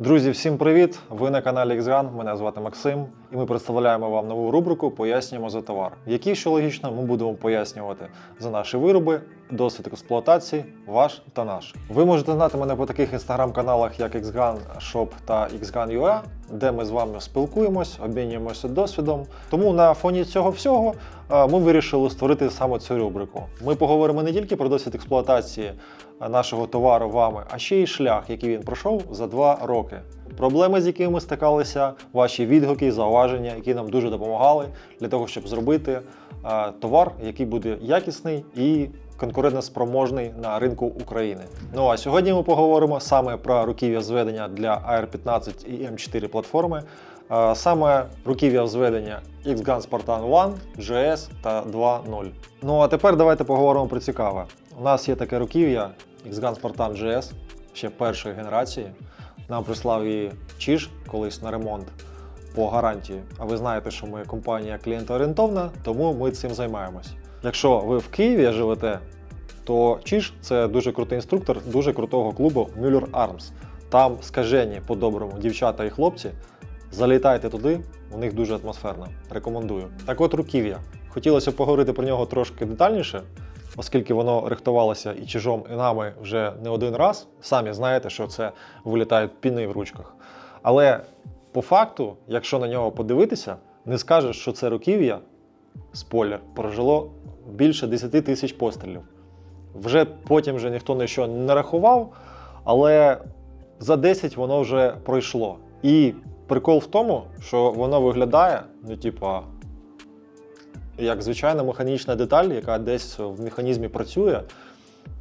Друзі, всім привіт! Ви на каналі XGAN, мене звати Максим, і ми представляємо вам нову рубрику Пояснюємо за товар, в якій, що логічно, ми будемо пояснювати за наші вироби, досвід експлуатації, ваш та наш. Ви можете знати мене по таких інстаграм-каналах, як XGAN Shop та XGAN.ua, де ми з вами спілкуємось, обмінюємося досвідом. Тому на фоні цього всього е, ми вирішили створити саме цю рубрику. Ми поговоримо не тільки про досвід експлуатації нашого товару вами, а ще й шлях, який він пройшов за два роки. Проблеми, з якими ми стикалися, ваші відгуки, зауваження, які нам дуже допомагали для того, щоб зробити е, товар, який буде якісний і конкурентоспроможний на ринку України. Ну а сьогодні ми поговоримо саме про руків'я зведення для AR15 і M4 платформи, е, саме руків'я зведення X-Gun Spartan One, GS та 2.0. Ну а тепер давайте поговоримо про цікаве. У нас є таке руків'я X-Gun Spartan GS ще першої генерації. Нам прислав її Чиж колись на ремонт по гарантії. А ви знаєте, що ми компанія клієнтоорієнтовна, тому ми цим займаємось. Якщо ви в Києві живете, то Чиж це дуже крутий інструктор дуже крутого клубу Müller Arms. Там скажені по-доброму дівчата і хлопці. Залітайте туди, у них дуже атмосферно. Рекомендую. Так от руків'я. Хотілося поговорити про нього трошки детальніше, оскільки воно рихтувалося і чижом, і нами вже не один раз. Самі знаєте, що це вилітають піни в ручках. Але по факту, якщо на нього подивитися, не скажеш, що це руків'я, спойлер, прожило більше 10 тисяч пострілів. Вже потім вже ніхто нічого не рахував, але за 10 воно вже пройшло. І прикол в тому, що воно виглядає, ну, типа, як звичайна механічна деталь, яка десь в механізмі працює,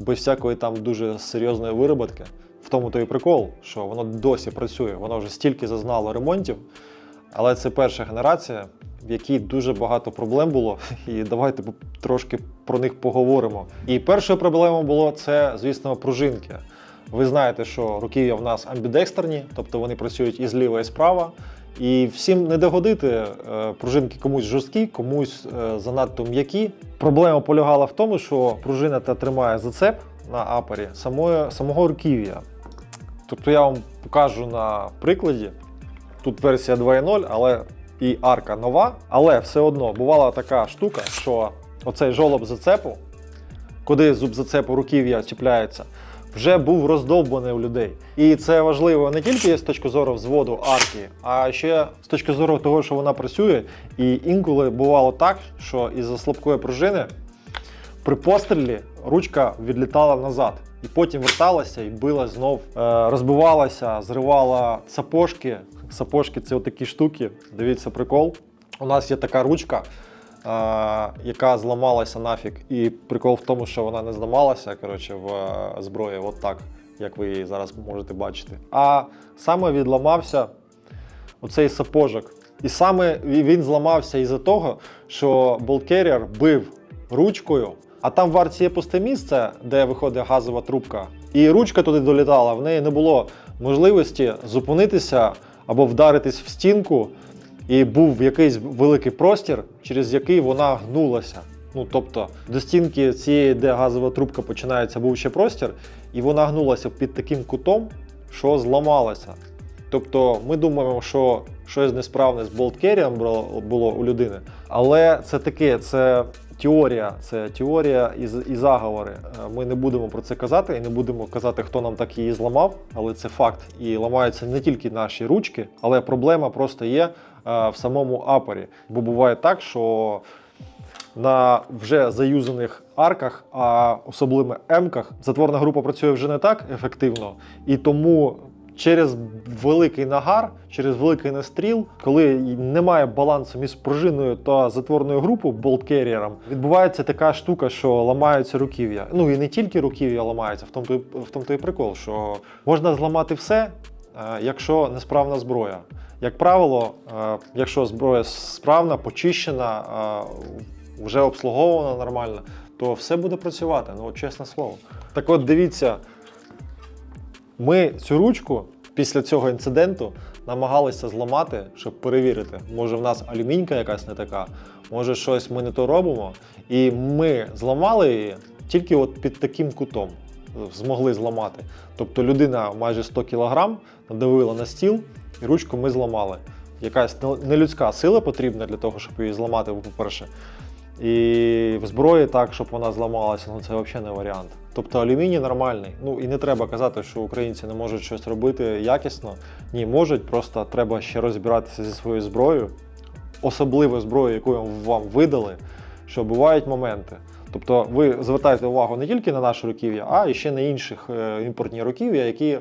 без всякої там дуже серйозної вироботки. В тому то і прикол, що воно досі працює, воно вже стільки зазнало ремонтів, але це перша генерація, в якій дуже багато проблем було, і давайте трошки про них поговоримо. І першою проблемою було це, звісно, пружинки. Ви знаєте, що руків'я в нас амбідекстерні, тобто вони працюють і зліва, і справа. І всім не догодити е, пружинки комусь жорсткі, комусь е, занадто м'які. Проблема полягала в тому, що пружина та тримає зацеп на апері самої, самого руків'я. Тобто я вам покажу на прикладі. Тут версія 2.0, але і арка нова. Але все одно бувала така штука, що оцей жолоб зацепу, куди зуб зацепу руків'я чіпляється, вже був роздовбаний у людей. І це важливо не тільки з точки зору взводу арки, а ще з точки зору того, що вона працює. І інколи бувало так, що із-за слабкої пружини при пострілі ручка відлітала назад. І потім верталася і била знов, е, розбивалася, зривала сапожки. Сапожки це отакі штуки. Дивіться, прикол. У нас є така ручка, яка зламалася нафіг. І прикол в тому, що вона не зламалася коротше, в е, зброї, от так, як ви її зараз можете бачити. А саме відламався оцей сапожок. І саме він зламався із-за того, що болткеріер бив ручкою, а там в арці є пусте місце, де виходить газова трубка. І ручка туди долітала, в неї не було можливості зупинитися або вдаритись в стінку, і був якийсь великий простір, через який вона гнулася. Ну, тобто до стінки цієї, де газова трубка починається, був ще простір, і вона гнулася під таким кутом, що зламалася. Тобто ми думаємо, що щось несправне з болткерієм було, у людини. Але це таке, це теорія, це теорія і, і заговори. Е, Ми не будемо про це казати і не будемо казати, хто нам так її зламав, але це факт. І ламаються не тільки наші ручки, але проблема просто є в самому апері. Бо буває так, що на вже заюзаних арках, а особливо емках, затворна група працює вже не так ефективно, і тому через великий нагар, через великий настріл, коли немає балансу між пружиною та затворною групою болткеріером, відбувається така штука, що ламаються руків'я. Ну і не тільки руків'я ламаються, в тому то в тому то і прикол, що можна зламати все, е, якщо несправна зброя. Як правило, е, якщо зброя справна, почищена, е, вже обслуговувана нормально, то все буде працювати, ну чесне слово. Так от дивіться, ми цю ручку після цього інциденту намагалися зламати, щоб перевірити, може в нас алюмінька якась не така, може щось ми не то робимо. І ми зламали її тільки от під таким кутом. Змогли зламати. Тобто людина майже 100 кг надавила на стіл, і ручку ми зламали. Якась нелюдська сила потрібна для того, щоб її зламати, по-перше. І в зброї так, щоб вона зламалася, ну це взагалі не варіант. Тобто алюміній нормальний. Ну і не треба казати, що українці не можуть щось робити якісно. Ні, можуть, просто треба ще розбиратися зі своєю зброєю, особливо зброєю, яку вам видали, що бувають моменти. Тобто ви звертаєте увагу не тільки на наше руків'я, а і ще на інших е, імпортні руків'я, які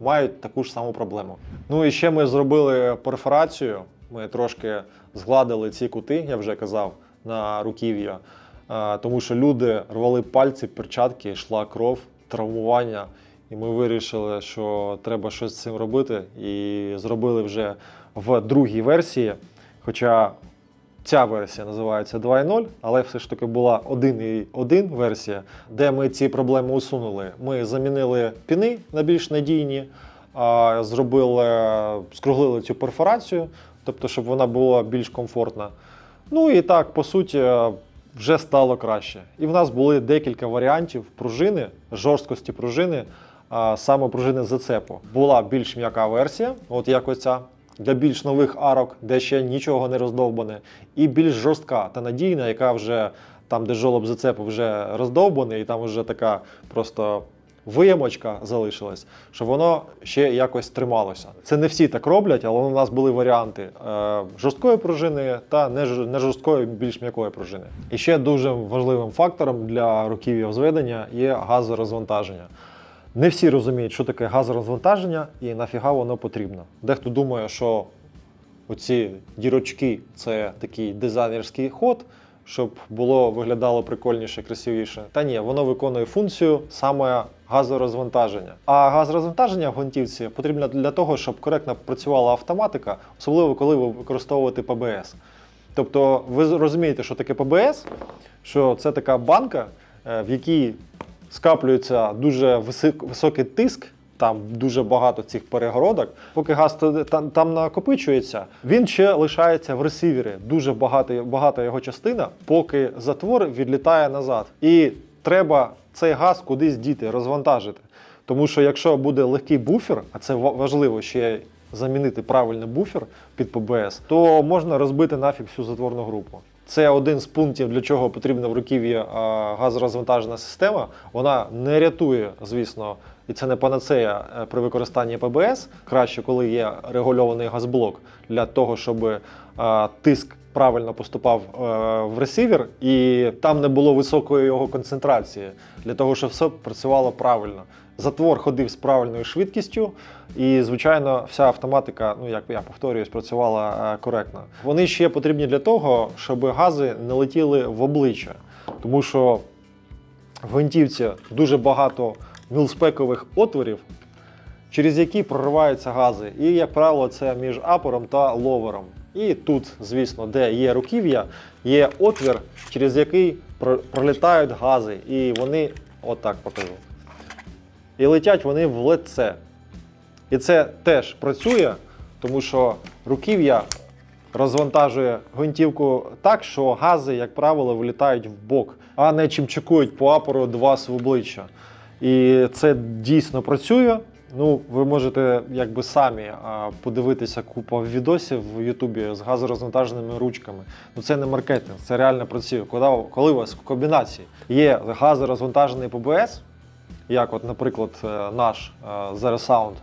мають таку ж саму проблему. Ну і ще ми зробили перфорацію. Ми трошки згладили ці кути, я вже казав, на руків'я, е, тому що люди рвали пальці, перчатки, йшла кров, травмування. І ми вирішили, що треба щось з цим робити, і зробили вже в другій версії. Хоча ця версія називається 2.0, але все ж таки була 1.1 версія, де ми ці проблеми усунули. Ми замінили піни на більш надійні, зробили, скруглили цю перфорацію, тобто, щоб вона була більш комфортна. Ну і так, по суті, вже стало краще. І в нас були декілька варіантів пружини, жорсткості пружини, саме пружини зацепу. Була більш м'яка версія, от як оця, для більш нових арок, де ще нічого не роздовбане, і більш жорстка та надійна, яка вже там, де жолоб зацепу вже роздовбаний, і там вже така просто виямочка залишилась, щоб воно ще якось трималося. Це не всі так роблять, але у нас були варіанти е, жорсткої пружини та не жорсткої, більш м'якої пружини. І ще дуже важливим фактором для руків'я зведення є газорозвантаження. Не всі розуміють, що таке газорозвантаження і нафіга воно потрібно. Дехто думає, що оці дірочки це такий дизайнерський ход, щоб було виглядало прикольніше, красивіше. Та ні, воно виконує функцію саме газорозвантаження. А газорозвантаження в гвинтівці потрібно для того, щоб коректно працювала автоматика, особливо коли ви використовуєте ПБС. Тобто, ви розумієте, що таке ПБС, що це така банка, е, в якій скаплюється дуже високий тиск. Там дуже багато цих перегородок. Поки газ там, там накопичується, він ще лишається в ресивері. Дуже багато, багата його частина, поки затвор відлітає назад. І треба цей газ кудись діти, розвантажити. Тому що якщо буде легкий буфер, а це ва- важливо ще замінити правильний буфер під ПБС, то можна розбити нафіг всю затворну групу. Це один з пунктів, для чого потрібна в руків'ї а, газорозвантажена система. Вона не рятує, звісно, і це не панацея е, при використанні ПБС. Краще, коли є регульований газблок для того, щоб тиск правильно поступав е, в ресивер, і там не було високої його концентрації, для того, щоб все працювало правильно. Затвор ходив з правильною швидкістю, і, звичайно, вся автоматика, ну як я повторююсь, працювала е, коректно. Вони ще потрібні для того, щоб гази не летіли в обличчя, тому що в гвинтівці дуже багато мілспекових отворів, через які прориваються гази. І, як правило, це між апором та ловером. І тут, звісно, де є руків'я, є отвір, через який пролітають гази, і вони отак покажу. І летять вони в лице. І це теж працює, тому що руків'я розвантажує гвинтівку так, що гази, як правило, вилітають в бок, а не чимчикують по апору до вас в обличчя. І це дійсно працює. Ну, ви можете якби самі подивитися купу відосів в Ютубі з газорозвантаженими ручками. Ну це не маркетинг, це реально працює. Коли, коли у вас в комбінації є газорозвантажений ПБС, як, от, наприклад, е, наш е, Zero Sound,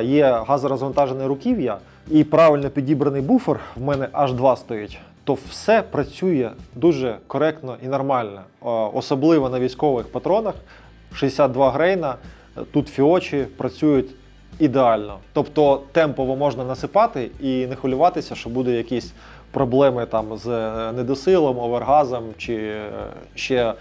е, є газорозвантажене руків'я і правильно підібраний буфер, в мене аж два стоїть, то все працює дуже коректно і нормально. Е, Особливо на військових патронах 62 грейна, е, тут фіочі працюють ідеально. Тобто темпово можна насипати і не хвилюватися, що буде якісь проблеми там з е, недосилом, овергазом чи е, ще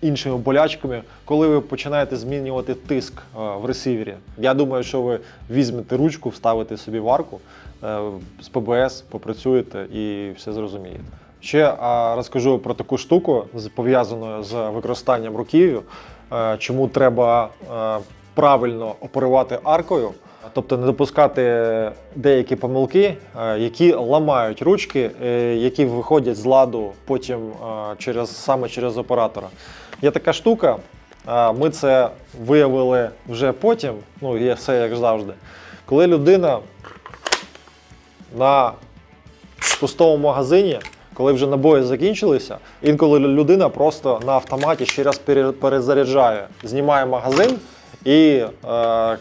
іншими болячками, коли ви починаєте змінювати тиск е, в ресивері. Я думаю, що ви візьмете ручку, вставите собі в арку е, з ПБС, попрацюєте і все зрозумієте. Ще розкажу про таку штуку, пов'язану з використанням руків'ю, чому треба е, правильно оперувати аркою. Тобто не допускати деякі помилки, е, які ламають ручки, е, які виходять з ладу потім е, через, саме через оператора. Є така штука, Ми це виявили вже потім, ну є все як завжди. Коли людина на пустому магазині, коли вже набої закінчилися, інколи людина просто на автоматі ще раз перезаряджає, знімає магазин і е,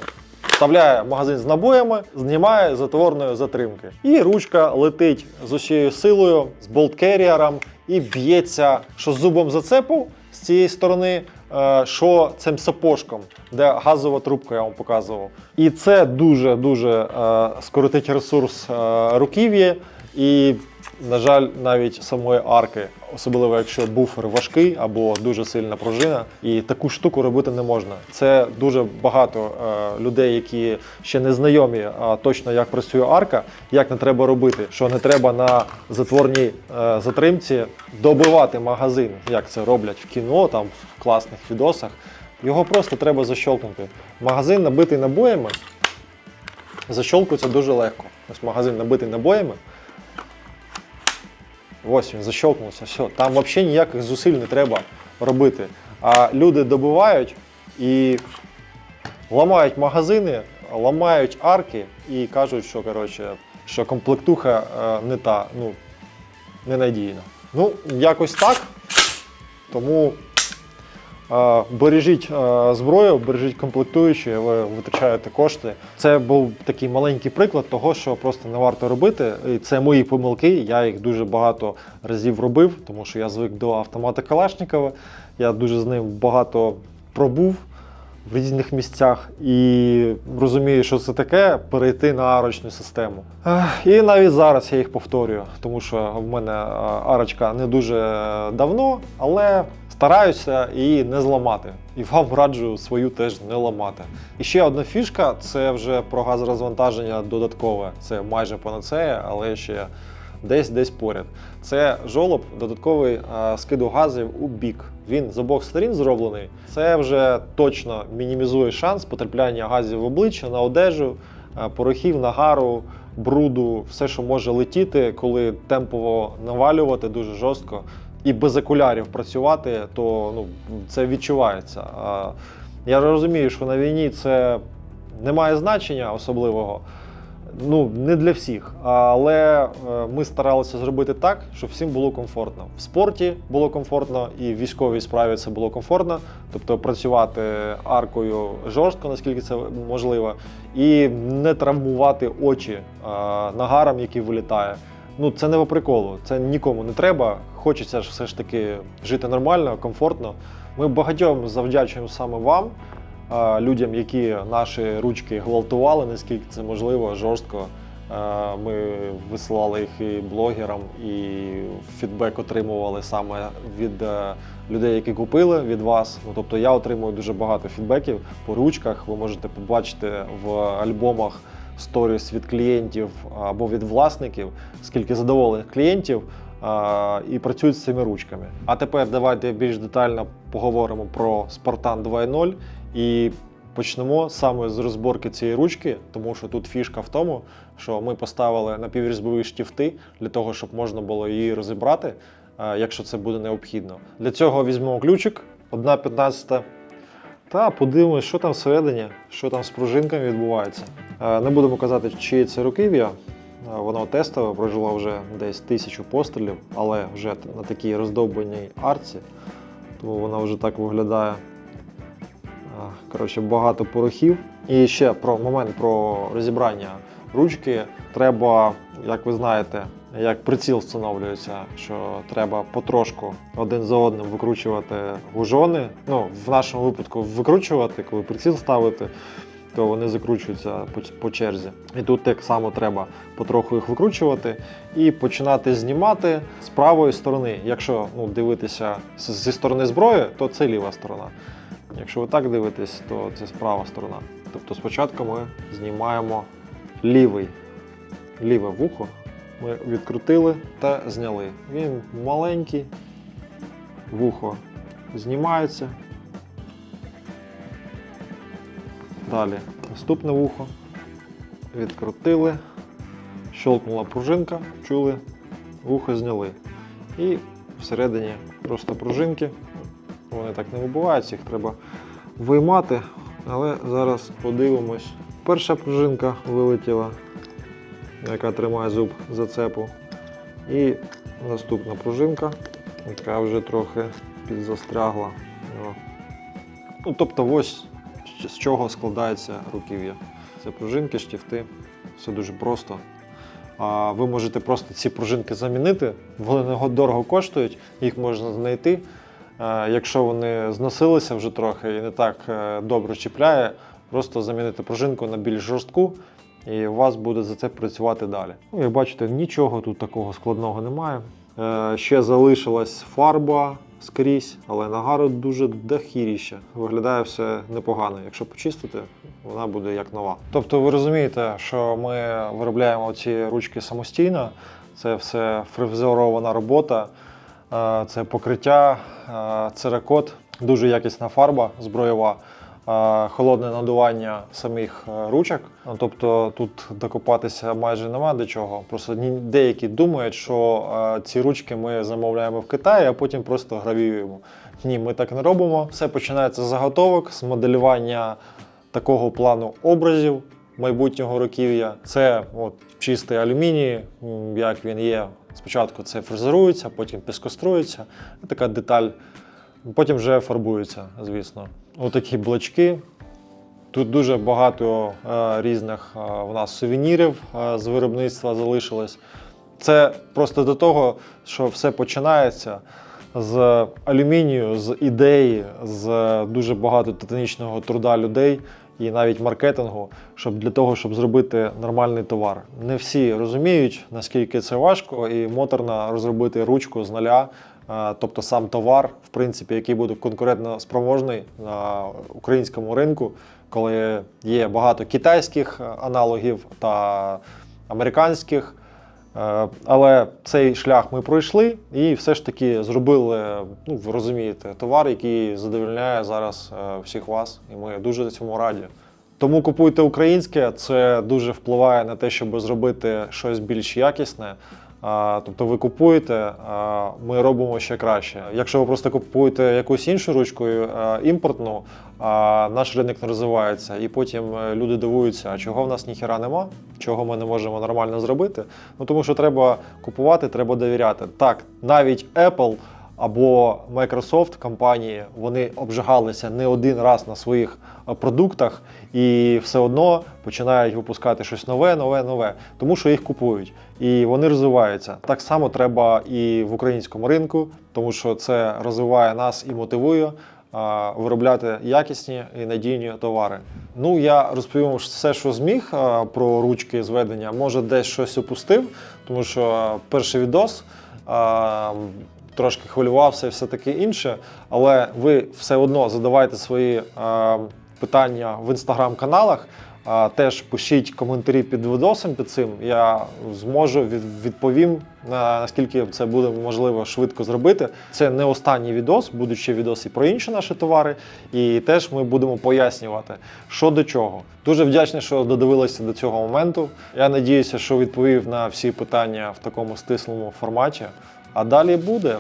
вставляє магазин з набоями, знімає затворної затримки. І ручка летить з усією силою, з болткеріером і б'ється, що зубом зацепу з цієї сторони, е, що цим сапожком, де газова трубка я вам показував. І це дуже-дуже е, скоротить ресурс е, руків'я і, на жаль, навіть самої арки, особливо якщо буфер важкий або дуже сильна пружина, і таку штуку робити не можна. Це дуже багато е, людей, які ще не знайомі а, точно, як працює арка, як не треба робити, що не треба на затворній е, затримці добивати магазин, як це роблять в кіно, там в класних відосах. Його просто треба защолкнути. Магазин набитий набоями. Защолкується дуже легко. Ось магазин набитий набоями. Ось він защелкнувся, Все. Там взагалі ніяких зусиль не треба робити. А люди добивають і ламають магазини, ламають арки і кажуть, що, коротше, що комплектуха е, не та, ну, ненадійна. Ну, якось так. Тому бережіть зброю, бережіть комплектуючі, ви витрачаєте кошти. Це був такий маленький приклад того, що просто не варто робити. І це мої помилки. Я їх дуже багато разів робив, тому що я звик до автомата Калашникова. Я дуже з ним багато пробув в різних місцях і розумію, що це таке перейти на арочну систему. І навіть зараз я їх повторюю, тому що в мене арочка не дуже давно, але стараюся її не зламати. І вам раджу свою теж не ламати. І ще одна фішка це вже про газорозвантаження додаткове. Це майже панацея, але ще десь десь поряд. Це жолоб додатковий е, скиду газів у бік. Він з обох сторін зроблений. Це вже точно мінімізує шанс потрапляння газів в обличчя, на одежу, е, порохів, нагару, бруду, все, що може летіти, коли темпово навалювати дуже жорстко. І без окулярів працювати, то ну, це відчувається. Я розумію, що на війні це не має значення особливого. Ну, не для всіх. Але е, ми старалися зробити так, щоб всім було комфортно. В спорті було комфортно, і в військовій справі це було комфортно. Тобто працювати аркою жорстко, наскільки це можливо, і не травмувати очі е, нагаром, який вилітає. Ну, це не по приколу, це нікому не треба. Хочеться ж все ж таки жити нормально, комфортно. Ми багатьом завдячуємо саме вам, людям, які наші ручки гвалтували, наскільки це можливо, жорстко. Ми висилали їх і блогерам, і фідбек отримували саме від е, людей, які купили від вас. Ну, тобто я отримую дуже багато фідбеків по ручках. Ви можете побачити в альбомах сторіс від клієнтів або від власників, скільки задоволених клієнтів і працюють з цими ручками. А тепер давайте більш детально поговоримо про Spartan 2.0 і почнемо саме з розборки цієї ручки, тому що тут фішка в тому, що ми поставили напіврізьбові штифти для того, щоб можна було її розібрати, якщо це буде необхідно. Для цього візьмемо ключик 1,15. Та подивимось, що там всередині, що там з пружинками відбувається. Е, Не будемо казати, чиє це руків'я. Е, Воно тестове, прожило вже десь тисячу пострілів, але вже на такій роздовбаній арці, тому вона вже так виглядає. Е, Коротше, багато порохів. І ще про момент про розібрання ручки. Треба, як ви знаєте, як приціл встановлюється, що треба потрошку один за одним викручувати гужони. Ну, в нашому випадку викручувати, коли приціл ставити, то вони закручуються по, черзі. І тут так само треба потроху їх викручувати і починати знімати з правої сторони. Якщо ну, дивитися зі сторони зброї, то це ліва сторона. Якщо ви так дивитесь, то це права сторона. Тобто спочатку ми знімаємо лівий, ліве вухо. Ми відкрутили та зняли. Він маленький, вухо знімається. Далі наступне вухо. Відкрутили, щелкнула пружинка, чули, вухо зняли. І всередині просто пружинки. вони так не вибиваються, їх треба виймати. Але зараз подивимось. Перша пружинка вилетіла, яка тримає зуб зацепу. І наступна пружинка, яка вже трохи підзастрягла. Ну, тобто, ось з- чого складається руків'я. Це пружинки, штифти, все дуже просто. А ви можете просто ці пружинки замінити, вони дорого коштують, їх можна знайти. Е, Якщо вони зносилися вже трохи і не так е, добре чіпляє, просто замінити пружинку на більш жорстку, і у вас буде за це працювати далі. Ну, як бачите, нічого тут такого складного немає. Е, Ще залишилась фарба скрізь, але нагару дуже дохіріще. Виглядає все непогано. Якщо почистити, вона буде як нова. Тобто, ви розумієте, що ми виробляємо ці ручки самостійно. Це все фрезерована робота, е, це покриття, е, церакот, дуже якісна фарба зброєва. Холодне надування самих е, ручок. Ну, Тобто тут докопатися майже нема до чого. Просто деякі думають, що е, ці ручки ми замовляємо в Китаї, а потім просто гравіюємо. Ні, ми так не робимо. Все починається з заготовок, з моделювання такого плану образів майбутнього руків'я. Це от, чистий алюміній, як він є. Спочатку це фрезерується, потім піскострується. Така деталь. Потім вже фарбується, звісно. Отакі блочки. Тут дуже багато е, різних е, у нас сувенірів е, з виробництва залишилось. Це просто до того, що все починається з алюмінію, з ідеї, з дуже багато титанічного труда людей і навіть маркетингу, щоб для того, щоб зробити нормальний товар. Не всі розуміють, наскільки це важко, і моторно розробити ручку з нуля. Тобто сам товар, в принципі, який буде конкурентно спроможний на українському ринку, коли є багато китайських е, аналогів та американських. Е, Але цей шлях ми пройшли і все ж таки зробили, ну ви розумієте, товар, який задовольняє зараз е, всіх вас, і ми дуже цьому раді. Тому купуйте українське, це дуже впливає на те, щоб зробити щось більш якісне. Тобто ви купуєте, ми робимо ще краще. Якщо ви просто купуєте якусь іншу ручку е, імпортну, наш ринок не розвивається, і потім е, люди дивуються, а чого в нас ніхіра нема, чого ми не можемо нормально зробити. Ну тому що треба купувати, треба довіряти. Так, навіть Apple або Microsoft компанії вони обжигалися не один раз на своїх е, продуктах і все одно починають випускати щось нове, нове, нове, тому що їх купують і вони розвиваються. Так само треба і в українському ринку, тому що це розвиває нас і мотивує. Виробляти якісні і надійні товари. Ну я розповім все, що зміг про ручки зведення. Може, десь щось опустив, тому що перший відос трошки хвилювався і все таке інше. Але ви все одно задавайте свої а, питання в інстаграм-каналах. А, Теж пишіть коментарі під відосом під цим. Я зможу від- відповім на наскільки це буде можливо швидко зробити. Це не останній відос, будуть ще відоси про інші наші товари. І теж ми будемо пояснювати, що до чого. Дуже вдячний, що додивилися до цього моменту. Я надіюся, що відповів на всі питання в такому стислому форматі. А далі буде.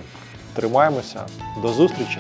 Тримаємося. До зустрічі!